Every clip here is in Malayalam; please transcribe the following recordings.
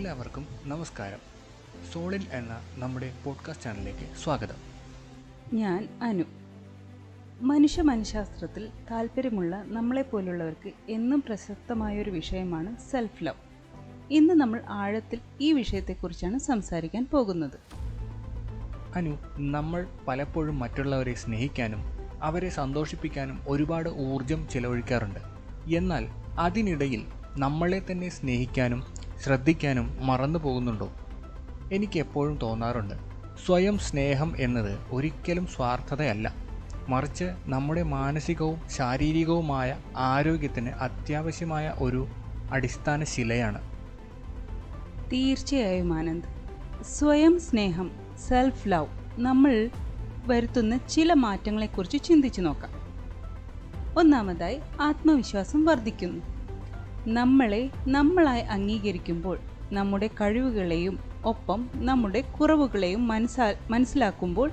എല്ലാവർക്കും നമസ്കാരം. സോളിൻ എന്ന നമ്മുടെ പോഡ്കാസ്റ്റ് ചാനലിലേക്ക് സ്വാഗതം. ഞാൻ അനു. മനുഷ്യ മനഃശാസ്ത്രത്തിൽ താല്പര്യമുള്ള നമ്മളെപ്പോലുള്ളവർക്ക് എന്നും പ്രസക്തമായൊരു വിഷയമാണ് സെൽഫ് ലവ് ഇന്ന് നമ്മൾ ആഴത്തിൽ ഈ വിഷയത്തെക്കുറിച്ചാണ് സംസാരിക്കാൻ പോകുന്നത്. അനു നമ്മൾ പലപ്പോഴും മറ്റുള്ളവരെ സ്നേഹിക്കാനും അവരെ സന്തോഷിപ്പിക്കാനും ഒരുപാട് ഊർജം ചിലവഴിക്കാറുണ്ട്. എന്നാൽ അതിനിടയിൽ നമ്മളെ തന്നെ സ്നേഹിക്കാനും ശ്രദ്ധിക്കാനും മറന്നു പോകുന്നുണ്ടോ? എനിക്ക് എപ്പോഴും തോന്നാറുണ്ട്. സ്വയം സ്നേഹം എന്നത് ഒരിക്കലും സ്വാർത്ഥതയല്ല. മറിച്ച് നമ്മുടെ മാനസികവും ശാരീരികവുമായ ആരോഗ്യത്തിന് അത്യാവശ്യമായ ഒരു അടിസ്ഥാന ശിലയാണ്. തീർച്ചയായും ആനന്ദ്. സ്വയം സ്നേഹം സെൽഫ് ലവ് നമ്മൾ വരുത്തുന്ന ചില മാറ്റങ്ങളെക്കുറിച്ച് ചിന്തിച്ചു നോക്കാം. ഒന്നാമതായി ആത്മവിശ്വാസം വർദ്ധിക്കുന്നു. നമ്മളെ നമ്മളായി അംഗീകരിക്കുമ്പോൾ നമ്മുടെ കഴിവുകളെയും ഒപ്പം നമ്മുടെ കുറവുകളെയും മനസ്സാ മനസ്സിലാക്കുമ്പോൾ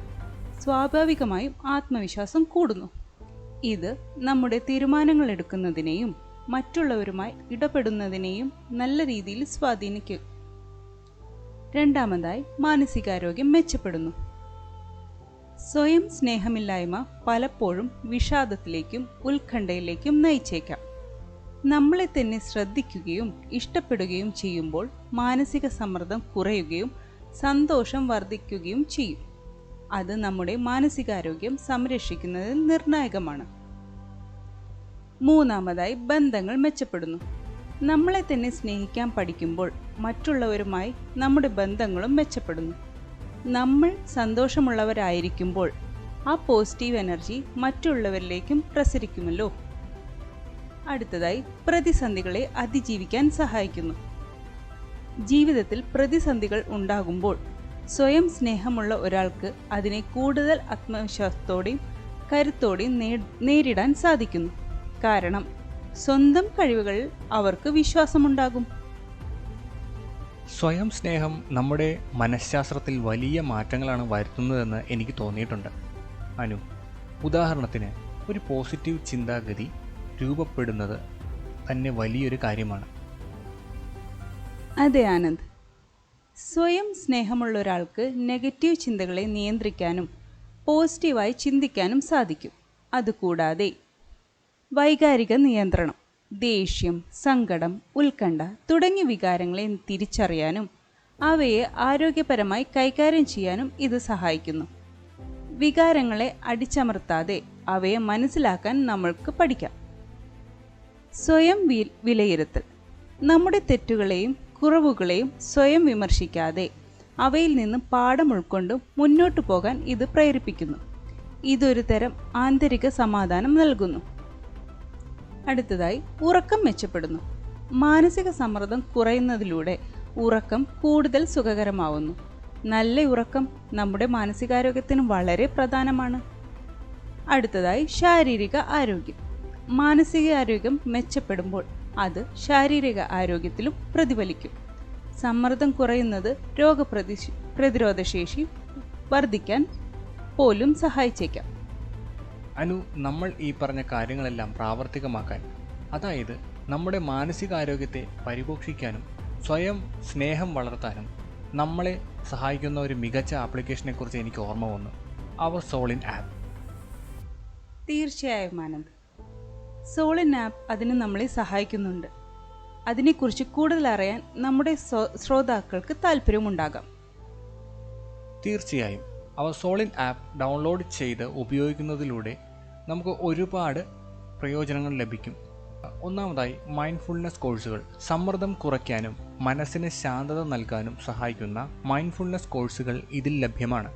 സ്വാഭാവികമായും ആത്മവിശ്വാസം കൂടുന്നു. ഇത് നമ്മുടെ തീരുമാനങ്ങൾ എടുക്കുന്നതിനെയും മറ്റുള്ളവരുമായി ഇടപെടുന്നതിനെയും നല്ല രീതിയിൽ സ്വാധീനിക്കും. രണ്ടാമതായി മാനസികാരോഗ്യം മെച്ചപ്പെടുന്നു. സ്വയം സ്നേഹമില്ലായ്മ പലപ്പോഴും വിഷാദത്തിലേക്കും ഉത്കണ്ഠയിലേക്കും നയിച്ചേക്കാം. നമ്മളെ തന്നെ ശ്രദ്ധിക്കുകയും ഇഷ്ടപ്പെടുകയും ചെയ്യുമ്പോൾ മാനസിക സമ്മർദ്ദം കുറയുകയും സന്തോഷം വർദ്ധിക്കുകയും ചെയ്യും. അത് നമ്മുടെ മാനസികാരോഗ്യം സംരക്ഷിക്കുന്നതിൽ നിർണായകമാണ്. മൂന്നാമതായി ബന്ധങ്ങൾ മെച്ചപ്പെടുന്നു. നമ്മളെ തന്നെ സ്നേഹിക്കാൻ പഠിക്കുമ്പോൾ മറ്റുള്ളവരുമായി നമ്മുടെ ബന്ധങ്ങളും മെച്ചപ്പെടുന്നു. നമ്മൾ സന്തോഷമുള്ളവരായിരിക്കുമ്പോൾ ആ പോസിറ്റീവ് എനർജി മറ്റുള്ളവരിലേക്കും പ്രസരിക്കുമല്ലോ. അടുത്തതായി പ്രതിസന്ധികളെ അതിജീവിക്കാൻ സഹായിക്കുന്നു. ജീവിതത്തിൽ പ്രതിസന്ധികൾ ഉണ്ടാകുമ്പോൾ സ്വയം സ്നേഹമുള്ള ഒരാൾക്ക് അതിനെ കൂടുതൽ ആത്മവിശ്വാസത്തോടെയും കരുത്തോടെയും നേരിടാൻ സാധിക്കുന്നു. കാരണം സ്വന്തം കഴിവുകളിൽ അവർക്ക് വിശ്വാസമുണ്ടാകും. സ്വയം സ്നേഹം നമ്മുടെ മനഃശാസ്ത്രത്തിൽ വലിയ മാറ്റങ്ങളാണ് വരുത്തുന്നതെന്ന് എനിക്ക് തോന്നിയിട്ടുണ്ട്. അനു ഉദാഹരണത്തിന് ഒരു പോസിറ്റീവ് ചിന്താഗതി രൂപപ്പെടുന്നത് തന്നെ വലിയൊരു കാര്യമാണ്. അതെ ആനന്ദ്. സ്വയം സ്നേഹമുള്ള ഒരാൾക്ക് നെഗറ്റീവ് ചിന്തകളെ നിയന്ത്രിക്കാനും പോസിറ്റീവായി ചിന്തിക്കാനും സാധിക്കും. അതുകൂടാതെ വൈകാരിക നിയന്ത്രണം ദേഷ്യം സങ്കടം ഉത്കണ്ഠ തുടങ്ങിയ വികാരങ്ങളെ തിരിച്ചറിയാനും അവയെ ആരോഗ്യപരമായി കൈകാര്യം ചെയ്യാനും ഇത് സഹായിക്കുന്നു. വികാരങ്ങളെ അടിച്ചമർത്താതെ അവയെ മനസ്സിലാക്കാൻ നമ്മൾക്ക് പഠിക്കാം. സ്വയം വിലയിരുത്തൽ. നമ്മുടെ തെറ്റുകളെയും കുറവുകളെയും സ്വയം വിമർശിക്കാതെ അവയിൽ നിന്ന് പാഠം ഉൾക്കൊണ്ട് മുന്നോട്ടു പോകാൻ ഇത് പ്രേരിപ്പിക്കുന്നു. ഇതൊരു തരം ആന്തരിക സമാധാനം നൽകുന്നു. അടുത്തതായി ഉറക്കം മെച്ചപ്പെടുന്നു. മാനസിക സമ്മർദ്ദം കുറയുന്നതിലൂടെ ഉറക്കം കൂടുതൽ സുഖകരമാവുന്നു. നല്ല ഉറക്കം നമ്മുടെ മാനസികാരോഗ്യത്തിന് വളരെ പ്രധാനമാണ്. അടുത്തതായി ശാരീരിക ആരോഗ്യം. മാനസികാരോഗ്യം മെച്ചപ്പെടുമ്പോൾ അത് ശാരീരിക ആരോഗ്യത്തിലും പ്രതിഫലിക്കും. സമ്മർദ്ദം കുറയുന്നത് രോഗപ്രതി പ്രതിരോധശേഷി വർദ്ധിക്കാൻ പോലും സഹായിച്ചേക്കാം. അനു നമ്മൾ ഈ പറഞ്ഞ കാര്യങ്ങളെല്ലാം പ്രാവർത്തികമാക്കാൻ അതായത് നമ്മുടെ മാനസികാരോഗ്യത്തെ പരിപോഷിക്കാനും സ്വയം സ്നേഹം വളർത്താനും നമ്മളെ സഹായിക്കുന്ന ഒരു മികച്ച ആപ്ലിക്കേഷനെക്കുറിച്ച് എനിക്ക് ഓർമ്മ വന്നു. അവർ സോളിൻ ആപ്പ് തീർച്ചയായും ആനന്ദ്. സോളിൻ ആപ്പ് അതിന് നമ്മളെ സഹായിക്കുന്നുണ്ട്. അതിനെക്കുറിച്ച് കൂടുതൽ അറിയാൻ നമ്മുടെ ശ്രോതാക്കൾക്ക് താല്പര്യമുണ്ടാകാം. തീർച്ചയായും. അവ സോളിൻ ആപ്പ് ഡൗൺലോഡ് ചെയ്ത് ഉപയോഗിക്കുന്നതിലൂടെ നമുക്ക് ഒരുപാട് പ്രയോജനങ്ങൾ ലഭിക്കും. ഒന്നാമതായി മൈൻഡ്ഫുൾനെസ് കോഴ്സുകൾ. സമ്മർദ്ദം കുറയ്ക്കാനും മനസ്സിന് ശാന്തത നൽകാനും സഹായിക്കുന്ന മൈൻഡ്ഫുൾനെസ് കോഴ്സുകൾ ഇതിൽ ലഭ്യമാണ്.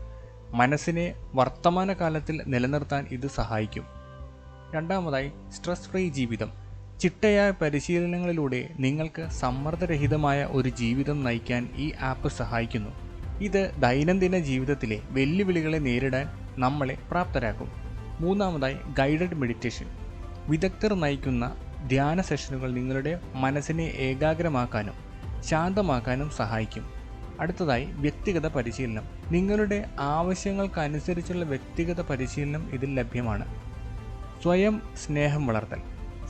മനസ്സിനെ വർത്തമാനകാലത്തിൽ നിലനിർത്താൻ ഇത് സഹായിക്കും. രണ്ടാമതായി സ്ട്രെസ് ഫ്രീ ജീവിതം. ചിട്ടയായ പരിശീലനങ്ങളിലൂടെ നിങ്ങൾക്ക് സമ്മർദ്ദരഹിതമായ ഒരു ജീവിതം നയിക്കാൻ ഈ ആപ്പ് സഹായിക്കുന്നു. ഇത് ദൈനംദിന ജീവിതത്തിലെ വെല്ലുവിളികളെ നേരിടാൻ നമ്മളെ പ്രാപ്തരാക്കും. മൂന്നാമതായി ഗൈഡഡ് മെഡിറ്റേഷൻ. വിദഗ്ധർ നയിക്കുന്ന ധ്യാന സെഷനുകൾ നിങ്ങളുടെ മനസ്സിനെ ഏകാഗ്രമാക്കാനും ശാന്തമാക്കാനും സഹായിക്കും. അടുത്തതായി വ്യക്തിഗത പരിശീലനം. നിങ്ങളുടെ ആവശ്യങ്ങൾക്കനുസരിച്ചുള്ള വ്യക്തിഗത പരിശീലനം ഇതിൽ ലഭ്യമാണ്. സ്വയം സ്നേഹം വളർത്തൽ.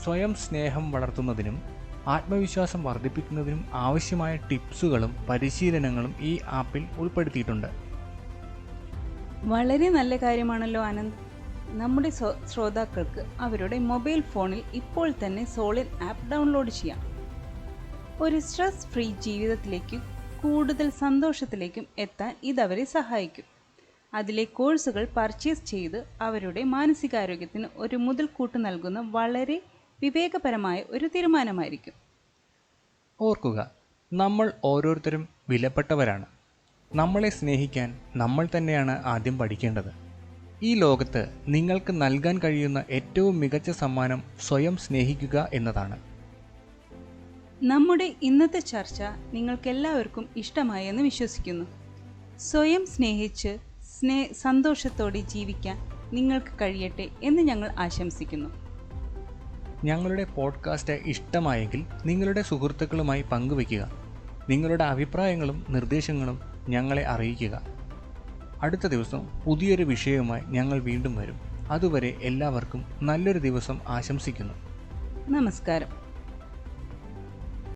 സ്വയം സ്നേഹം വളർത്തുന്നതിനും ആത്മവിശ്വാസം വർദ്ധിപ്പിക്കുന്നതിനും ആവശ്യമായ ടിപ്സുകളും പരിശീലനങ്ങളും ഈ ആപ്പിൽ ഉൾപ്പെടുത്തിയിട്ടുണ്ട്. വളരെ നല്ല കാര്യമാണല്ലോ ആനന്ദ്. നമ്മുടെ ശ്രോതാക്കൾക്ക് അവരുടെ മൊബൈൽ ഫോണിൽ ഇപ്പോൾ തന്നെ സോളിൻ ആപ്പ് ഡൗൺലോഡ് ചെയ്യാം. ഒരു സ്ട്രെസ് ഫ്രീ ജീവിതത്തിലേക്കും കൂടുതൽ സന്തോഷത്തിലേക്കും എത്താൻ ഇതവരെ സഹായിക്കും. അതിലെ കോഴ്സുകൾ പർച്ചേസ് ചെയ്ത് അവരുടെ മാനസികാരോഗ്യത്തിന് ഒരു മുതൽക്കൂട്ട് നൽകുന്ന വളരെ വിവേകപരമായ ഒരു തീരുമാനമായിരിക്കും. ഓർക്കുക നമ്മൾ ഓരോരുത്തരും വിലപ്പെട്ടവരാണ്. നമ്മളെ സ്നേഹിക്കാൻ നമ്മൾ തന്നെയാണ് ആദ്യം പഠിക്കേണ്ടത്. ഈ ലോകത്ത് നിങ്ങൾക്ക് നൽകാൻ കഴിയുന്ന ഏറ്റവും മികച്ച സമ്മാനം സ്വയം സ്നേഹിക്കുക എന്നതാണ്. നമ്മുടെ ഇന്നത്തെ ചർച്ച നിങ്ങൾക്കെല്ലാവർക്കും ഇഷ്ടമായി എന്ന് വിശ്വസിക്കുന്നു. സ്വയം സ്നേഹിച്ച് സ്നേ സന്തോഷത്തോടെ ജീവിക്കാൻ നിങ്ങൾക്ക് കഴിയട്ടെ എന്ന് ഞങ്ങൾ ആശംസിക്കുന്നു. ഞങ്ങളുടെ പോഡ്കാസ്റ്റ് ഇഷ്ടമായെങ്കിൽ നിങ്ങളുടെ സുഹൃത്തുക്കളുമായി പങ്കുവയ്ക്കുക. നിങ്ങളുടെ അഭിപ്രായങ്ങളും നിർദ്ദേശങ്ങളും ഞങ്ങളെ അറിയിക്കുക. അടുത്ത ദിവസം പുതിയൊരു വിഷയവുമായി ഞങ്ങൾ വീണ്ടും വരും. അതുവരെ എല്ലാവർക്കും നല്ലൊരു ദിവസം ആശംസിക്കുന്നു. നമസ്കാരം.